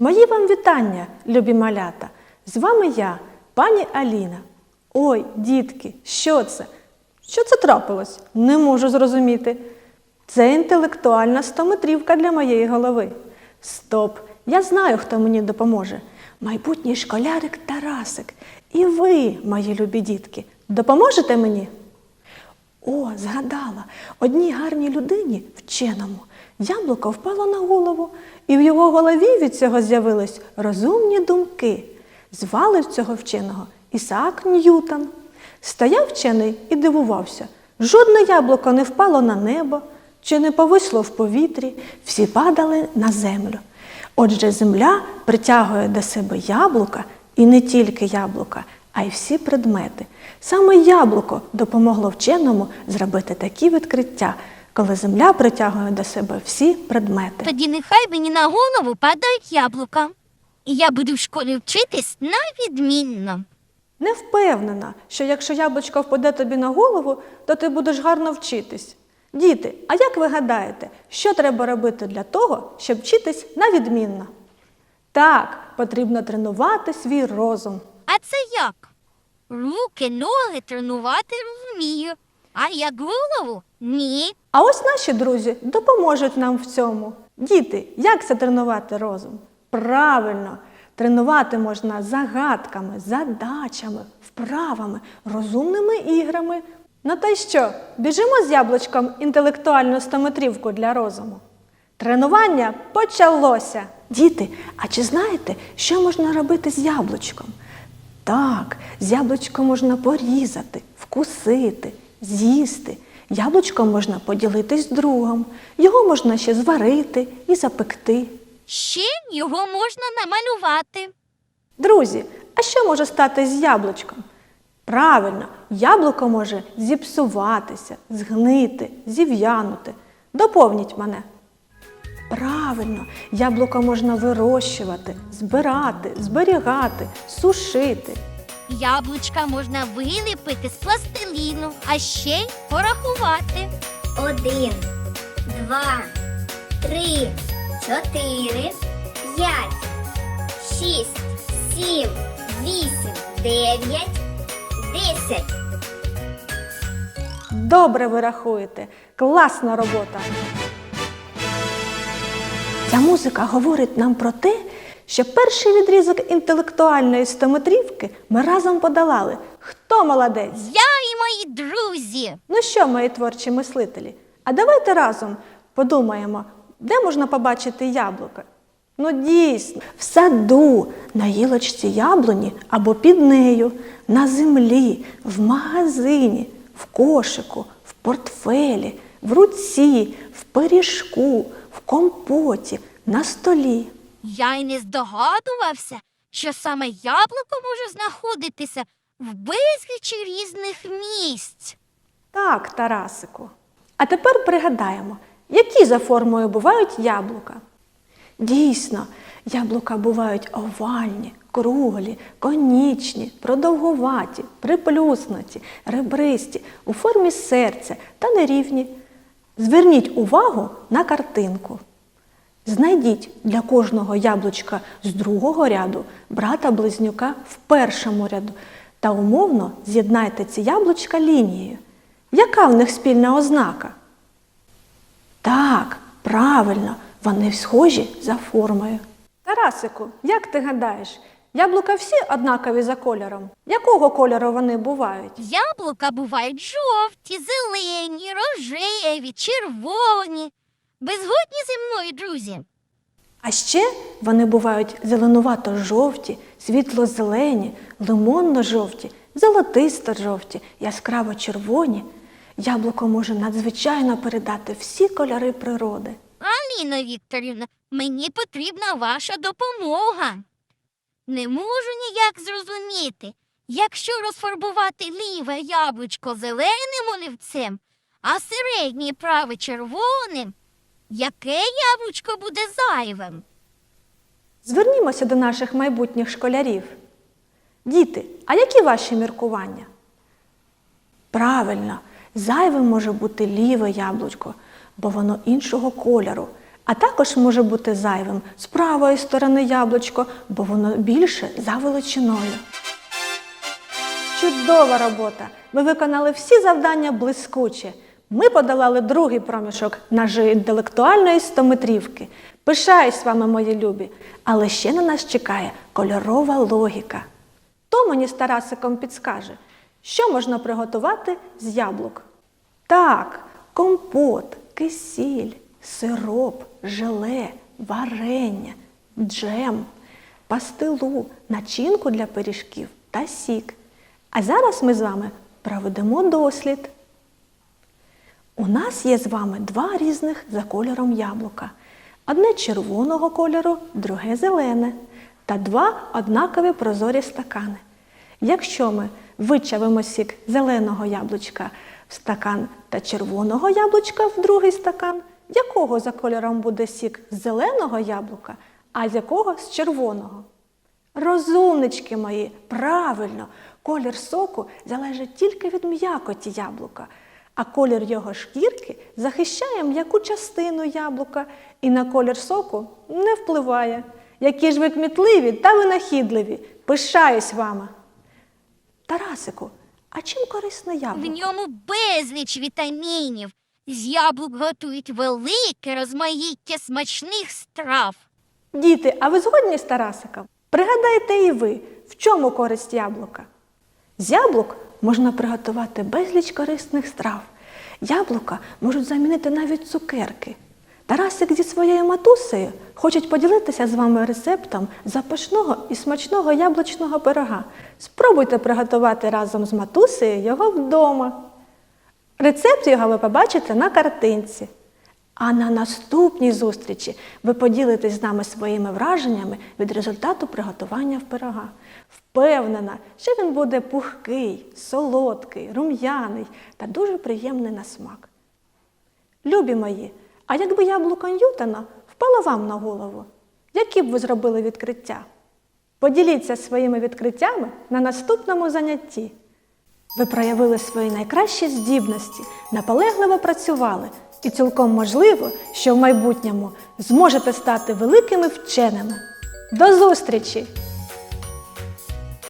Мої вам вітання, любі малята! З вами я, пані Аліна. Ой, дітки, що це? Що це трапилось? Не можу зрозуміти. Це інтелектуальна стометрівка для моєї голови. Стоп! Я знаю, хто мені допоможе. Майбутній школярик Тарасик. І ви, мої любі дітки, допоможете мені? О, згадала, одній гарній людині, вченому, яблуко впало на голову, і в його голові від цього з'явились розумні думки. Звали цього вченого Ісаак Ньютон. Стояв вчений і дивувався. Жодне яблуко не впало на небо чи не повисло в повітрі, всі падали на землю. Отже, земля притягує до себе яблука і не тільки яблука, а й всі предмети. Саме яблуко допомогло вченому зробити такі відкриття, коли земля притягує до себе всі предмети. Тоді нехай мені на голову падають яблука. І я буду в школі вчитись на відмінно. Не впевнена, що якщо яблучко впаде тобі на голову, то ти будеш гарно вчитись. Діти, а як ви гадаєте, що треба робити для того, щоб вчитись на відмінно? Так, потрібно тренувати свій розум. А це як? Руки, ноги тренувати розумію. А як голову? Ні. А ось наші друзі допоможуть нам в цьому. Діти, як це тренувати розум? Правильно, тренувати можна загадками, задачами, вправами, розумними іграми. Ну та й що, біжимо з яблучком інтелектуальну стометрівку для розуму. Тренування почалося. Діти, а чи знаєте, що можна робити з яблучком? Так, з яблучком можна порізати, вкусити, з'їсти. Яблучко можна поділитись з другом, його можна ще зварити і запекти. Ще його можна намалювати. Друзі, а що може стати з яблучком? Правильно, яблуко може зіпсуватися, згнити, зів'янути. Доповніть мене. Правильно, яблуко можна вирощувати, збирати, зберігати, сушити. Яблучка можна виліпити з пластиліну, а ще й порахувати. Один, два, три, чотири, п'ять, шість, сім, вісім, дев'ять, десять. Добре ви рахуєте. Класна робота. Ця музика говорить нам про те, що перший відрізок інтелектуальної стометрівки ми разом подолали. Хто молодець? Я і мої друзі. Ну що, мої творчі мислителі? А давайте разом подумаємо, де можна побачити яблука? Ну, дійсно, в саду, на гілочці яблуні або під нею, на землі, в магазині, в кошику, в портфелі, в руці, в пиріжку, в компоті, на столі. Я й не здогадувався, що саме яблуко може знаходитися в безлічі різних місць. Так, Тарасику. А тепер пригадаємо, які за формою бувають яблука. Дійсно, яблука бувають овальні, круглі, конічні, продовгуваті, приплюснуті, ребристі, у формі серця та нерівні. Зверніть увагу на картинку. Знайдіть для кожного яблучка з другого ряду брата-близнюка в першому ряду та умовно з'єднайте ці яблучка лінією. Яка в них спільна ознака? Так, правильно, вони схожі за формою. Тарасику, як ти гадаєш, яблука всі однакові за кольором? Якого кольору вони бувають? Яблука бувають жовті, зелені, рожеві, червоні. Ви згодні зі мною, друзі? А ще вони бувають зеленувато-жовті, світло-зелені, лимонно-жовті, золотисто-жовті, яскраво-червоні. Яблуко може надзвичайно передати всі кольори природи. Аліна Вікторівна, мені потрібна ваша допомога. Не можу ніяк зрозуміти, якщо розфарбувати ліве яблучко зеленим олівцем, а середнє праве червоним, яке яблучко буде зайвим? Звернімося до наших майбутніх школярів. Діти, а які ваші міркування? Правильно, зайвим може бути ліве яблучко, бо воно іншого кольору, А також може бути зайвим з правої сторони яблучко, бо воно більше за величиною. Чудова робота! Ви виконали всі завдання блискуче. Ми подолали другий проміжок нашої інтелектуальної стометрівки. Пишаюсь вами, мої любі, але ще на нас чекає кольорова логіка. То мені з Тарасиком підскаже, що можна приготувати з яблук. Так, компот, кисіль, сироп, желе, варення, джем, пастилу, начинку для пиріжків та сік. А зараз ми з вами проведемо дослід. У нас є з вами два різних за кольором яблука. Одне червоного кольору, друге зелене, та два однакові прозорі стакани. Якщо ми вичавимо сік зеленого яблучка в стакан та червоного яблучка в другий стакан, якого за кольором буде сік з зеленого яблука, а з якого з червоного? Розумнички мої, правильно, колір соку залежить тільки від м'якоті яблука, а колір його шкірки захищає м'яку частину яблука і на колір соку не впливає. Які ж ви кмітливі та винахідливі, пишаюсь вами. Тарасику, а чим корисне В ньому безліч вітамінів. З яблук готують велике розмаїття смачних страв. Діти, а ви згодні з Тарасиком? Пригадайте і ви, в чому користь яблука? З яблук можна приготувати безліч корисних страв. Яблука можуть замінити навіть цукерки. Тарасик зі своєю матусею хочуть поділитися з вами рецептом запашного і смачного яблучного пирога. Спробуйте приготувати разом з матусею його вдома. Рецепт його ви побачите на картинці. А на наступній зустрічі ви поділитесь з нами своїми враженнями від результату приготування в пирога. Впевнена, що він буде пухкий, солодкий, рум'яний та дуже приємний на смак. Любі мої, а якби яблуко Ньютона впало вам на голову, які б ви зробили відкриття? Поділіться своїми відкриттями на наступному занятті. Ви проявили свої найкращі здібності, наполегливо працювали, і цілком можливо, що в майбутньому зможете стати великими вченими. До зустрічі!